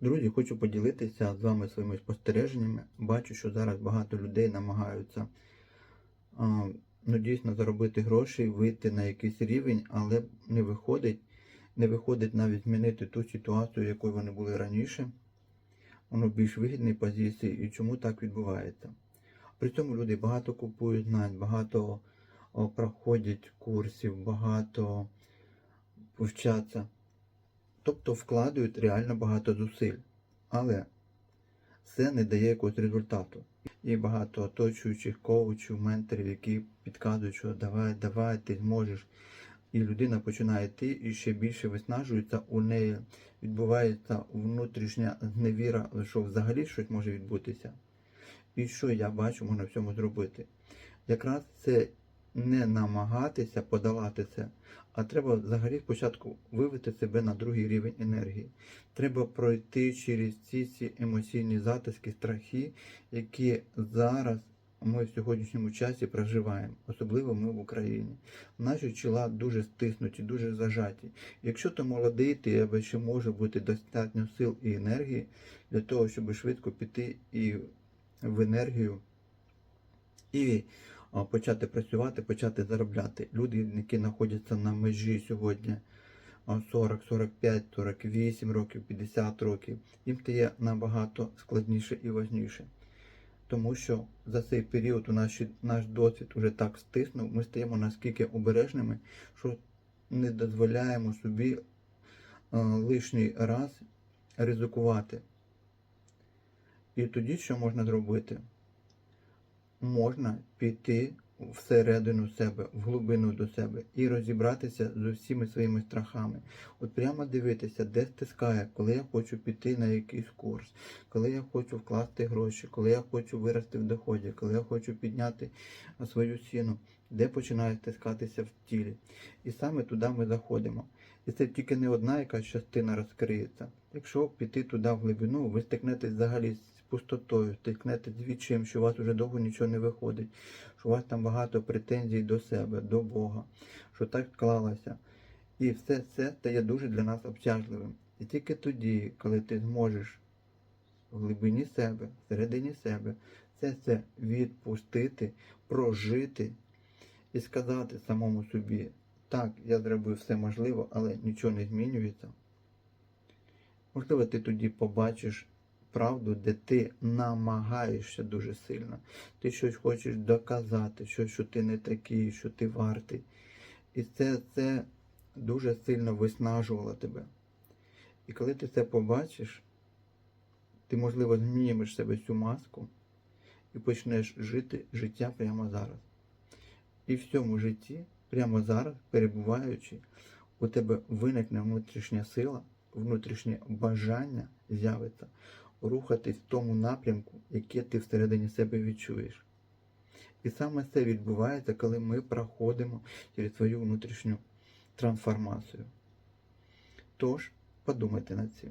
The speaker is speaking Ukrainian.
Друзі, хочу поділитися з вами своїми спостереженнями. Бачу, що зараз багато людей намагаються ну, дійсно заробити гроші, вийти на якийсь рівень, але не виходить. Не виходить навіть змінити ту ситуацію, якою вони були раніше. Воно більш вигідній позиції і чому так відбувається. При цьому люди багато купують знань, багато проходять курсів, багато вчаться. Тобто вкладають реально багато зусиль. Але це не дає якогось результату. І багато оточуючих коучів, менторів, які підказують, що давай, давай, ти зможеш. І людина починає йти і ще більше виснажується, у неї відбувається внутрішня зневіра, що взагалі щось може відбутися. І що я бачу, можна в цьому зробити. Якраз це не намагатися подолати це, а треба взагалі спочатку вивести себе на другий рівень енергії. Треба пройти через ці, ці емоційні затиски, страхи, які зараз ми в сьогоднішньому часі проживаємо, особливо ми в Україні. Наші чола дуже стиснуті, дуже зажаті. Якщо ти молодий, ти тебе ще може бути достатньо сил і енергії для того, щоб швидко піти і в енергію і почати працювати, почати заробляти. Люди, які знаходяться на межі сьогодні 40, 45, 48 років, 50 років, їм стає набагато складніше і важніше. Тому що за цей період у наш, наш досвід уже так стиснув, ми стаємо наскільки обережними, що не дозволяємо собі лишній раз ризикувати. І тоді що можна зробити? Можна піти всередину себе, в глибину до себе і розібратися з усіма своїми страхами. От прямо дивитися, де стискає, коли я хочу піти на якийсь курс, коли я хочу вкласти гроші, коли я хочу вирости в доході, коли я хочу підняти свою ціну, де починає стискатися в тілі. І саме туди ми заходимо. І це тільки не одна якась частина розкриється. Якщо піти туди в глибину, ви стикнетесь взагалі з пустотою, стикнетесь з відчим, що у вас вже довго нічого не виходить, що у вас там багато претензій до себе, до Бога, що так склалося. І все це стає дуже для нас обтяжливим. І тільки тоді, коли ти зможеш в глибині себе, всередині себе, це це відпустити, прожити і сказати самому собі, так, я зробив все можливе, але нічого не змінюється. Можливо, ти тоді побачиш правду, де ти намагаєшся дуже сильно. Ти щось хочеш доказати, щось, що ти не такий, що ти вартий. І це, це дуже сильно виснажувало тебе. І коли ти це побачиш, ти, можливо, знімеш себе цю маску і почнеш жити життя прямо зараз. І в цьому житті, прямо зараз, перебуваючи, у тебе виникне внутрішня сила, внутрішнє бажання з'явиться рухатись в тому напрямку, яке ти всередині себе відчуєш. І саме це відбувається, коли ми проходимо через свою внутрішню трансформацію. Тож, подумайте над цим.